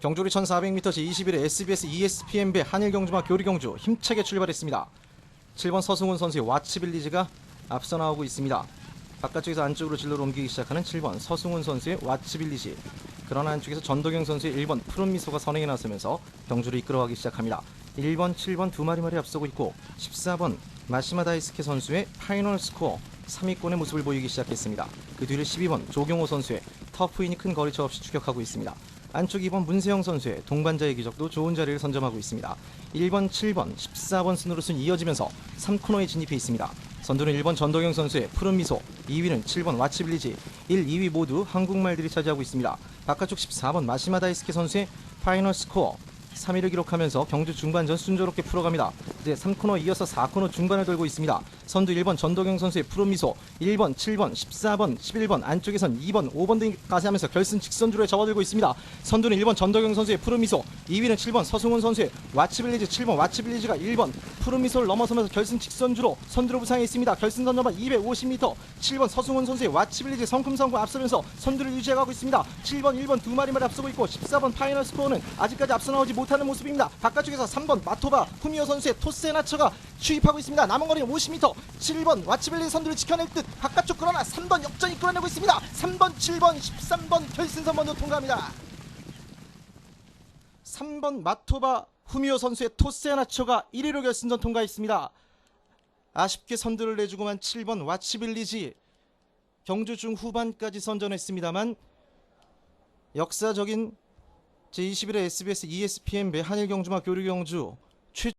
경주리 1400m 제21회 SBS ESPN 배 한일경주마 교리경주 힘차게 출발했습니다. 7번 서승훈 선수의 와츠빌리즈가 앞서 나오고 있습니다. 바깥쪽에서 안쪽으로 진로를 옮기기 시작하는 7번 서승훈 선수의 와츠빌리지. 그러나 안쪽에서 전도경 선수의 1번 푸른미소가 선행에 나서면서 경주를 이끌어가기 시작합니다. 1번, 7번 두 마리 마리 앞서고 있고 14번 마시마 다이스케 선수의 파이널 스코어 3위권의 모습을 보이기 시작했습니다. 그 뒤를 12번 조경호 선수의 터프인이 큰 거리차 없이 추격하고 있습니다. 안쪽 2번 문세영 선수의 동반자의 기적도 좋은 자리를 선점하고 있습니다. 1번, 7번, 14번 순으로 순 이어지면서 3코너에 진입해 있습니다. 선두는 1번 전도경 선수의 푸른 미소, 2위는 7번 와치빌리지, 1, 2위 모두 한국말들이 차지하고 있습니다. 바깥쪽 14번 마시마 다이스케 선수의 파이널 스코어 3위를 기록하면서 경주 중반전 순조롭게 풀어갑니다. 이제 3코너 이어서 4코너 중반을 돌고 있습니다. 선두 1번 전도경 선수의 푸른미소 1번, 7번, 14번, 11번 안쪽에선 2번, 5번 등까지 하면서 결승 직선주로에 접어들고 있습니다. 선두는 1번 전도경 선수의 푸른미소 2위는 7번 서승훈 선수의 와치빌리지 7번 와치빌리지가 1번 푸른미소를 넘어서면서 결승 직선주로 선두로 부상해 있습니다. 결승 선전반 250m 7번 서승훈 선수의 와치빌리지 성큼성큼 앞서면서 선두를 유지해가고 있습니다. 7번, 1번 두 마리만 앞서고 있고 14번 파이널 스코어는 아직까지 앞서 나오지 못 하는 모습입니다. 바깥쪽에서 3번 마토바 후미오 선수의 토세나처가 추입하고 있습니다. 남은 거리는 50m 7번 와치빌리 선두를 지켜낼 듯 바깥쪽 그러나 3번 역전이 끌어내고 있습니다. 3번, 7번, 13번 결승선 먼저 통과합니다. 3번 마토바 후미오 선수의 토세나처가 1위로 결승전 통과했습니다. 아쉽게 선두를 내주고만 7번 와치빌리지 경주 중 후반까지 선전했습니다만 역사적인 제21회 SBS ESPN 배 한일경주마 교류경주 최